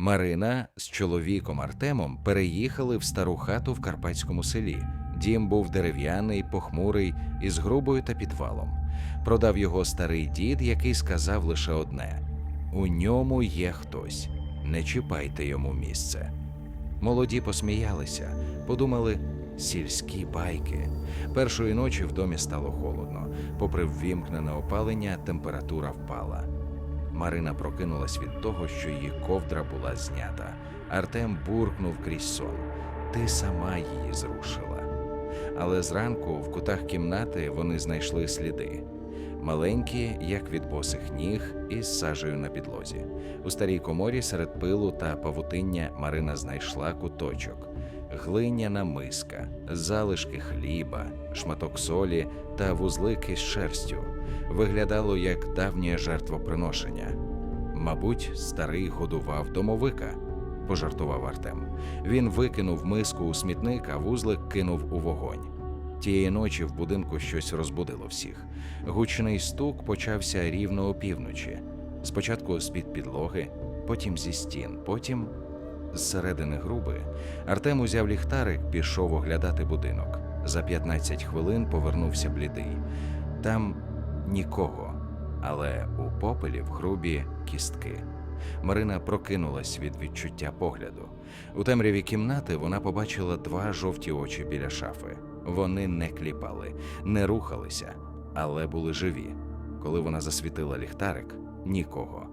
Марина з чоловіком Артемом переїхали в стару хату в карпатському селі. Дім був дерев'яний, похмурий, із грубою та підвалом. Продав його старий дід, який сказав лише одне: у ньому є хтось. Не чіпайте йому місце. Молоді посміялися, подумали сільські байки. Першої ночі в домі стало холодно. Попри ввімкнене опалення, температура впала. Марина прокинулась від того, що її ковдра була знята. Артем буркнув крізь сон. Ти сама її зрушила. Але зранку в кутах кімнати вони знайшли сліди. Маленькі, як від босих ніг, із сажею на підлозі. У старій коморі серед пилу та павутиння Марина знайшла куточок, глиняна миска, залишки хліба, шматок солі та вузлики з шерстю. Виглядало як давнє жертвоприношення. Мабуть, старий годував домовика, пожартував Артем. Він викинув миску у смітник, а вузлик кинув у вогонь. Тієї ночі в будинку щось розбудило всіх. Гучний стук почався рівно опівночі. Спочатку з-під підлоги, потім зі стін, потім з середини груби. Артем узяв ліхтарик, пішов оглядати будинок. За 15 хвилин повернувся блідий. Там нікого, але у попелі в грубі кістки. Марина прокинулась від відчуття погляду. У темряві кімнати вона побачила два жовті очі біля шафи. Вони не кліпали, не рухалися, але були живі. Коли вона засвітила ліхтарик, нікого.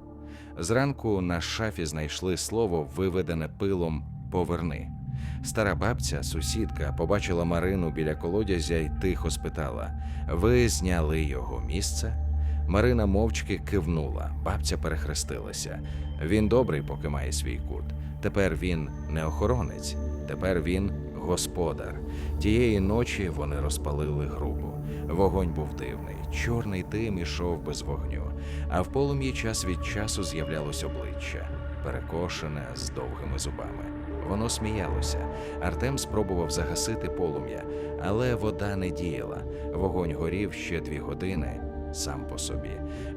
Зранку на шафі знайшли слово, виведене пилом Поверни. Стара бабця, сусідка, побачила Марину біля колодязя і тихо спитала: Ви зняли його місце? Марина мовчки кивнула, бабця перехрестилася. Він добрий, поки має свій кут. Тепер він не охоронець, тепер він господар. Тієї ночі вони розпалили грубу. Вогонь був дивний, чорний дим ішов без вогню, а в полум'ї час від часу з'являлось обличчя, перекошене з довгими зубами. Воно сміялося. Артем спробував загасити полум'я, але вода не діяла. Вогонь горів ще дві години сам по собі.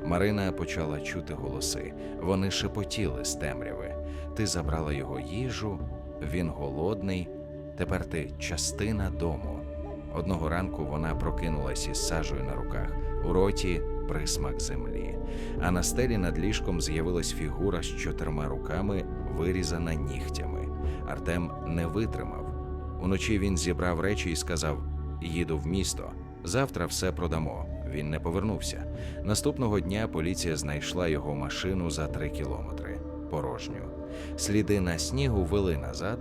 Марина почала чути голоси. Вони шепотіли з темряви. Ти забрала його їжу, він голодний. Тепер ти частина дому. Одного ранку вона прокинулась із сажею на руках, у роті присмак землі. А на стелі над ліжком з'явилась фігура з чотирма руками, вирізана нігтями. Артем не витримав. Уночі він зібрав речі і сказав: Їду в місто. Завтра все продамо. Він не повернувся. Наступного дня поліція знайшла його машину за три кілометри порожню. Сліди на снігу вели назад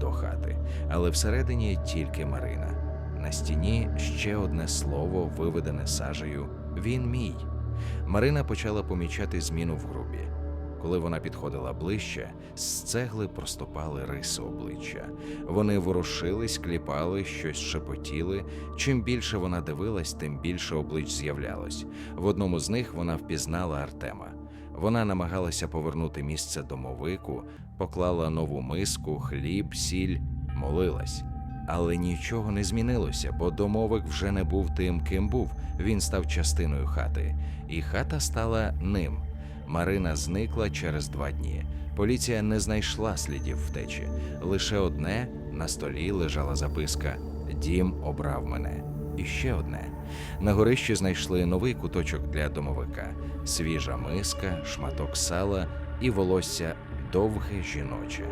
до хати, але всередині тільки Марина. На стіні ще одне слово, виведене сажею Він мій. Марина почала помічати зміну в грубі. Коли вона підходила ближче, з цегли проступали риси обличчя. Вони ворушились, кліпали, щось шепотіли. Чим більше вона дивилась, тим більше облич з'являлось. В одному з них вона впізнала Артема. Вона намагалася повернути місце домовику, поклала нову миску, хліб, сіль, молилась. Але нічого не змінилося, бо домовик вже не був тим, ким був. Він став частиною хати, і хата стала ним. Марина зникла через два дні. Поліція не знайшла слідів втечі. Лише одне на столі лежала записка: Дім обрав мене. І ще одне. На горищі знайшли новий куточок для домовика: свіжа миска, шматок сала і волосся довге жіноче.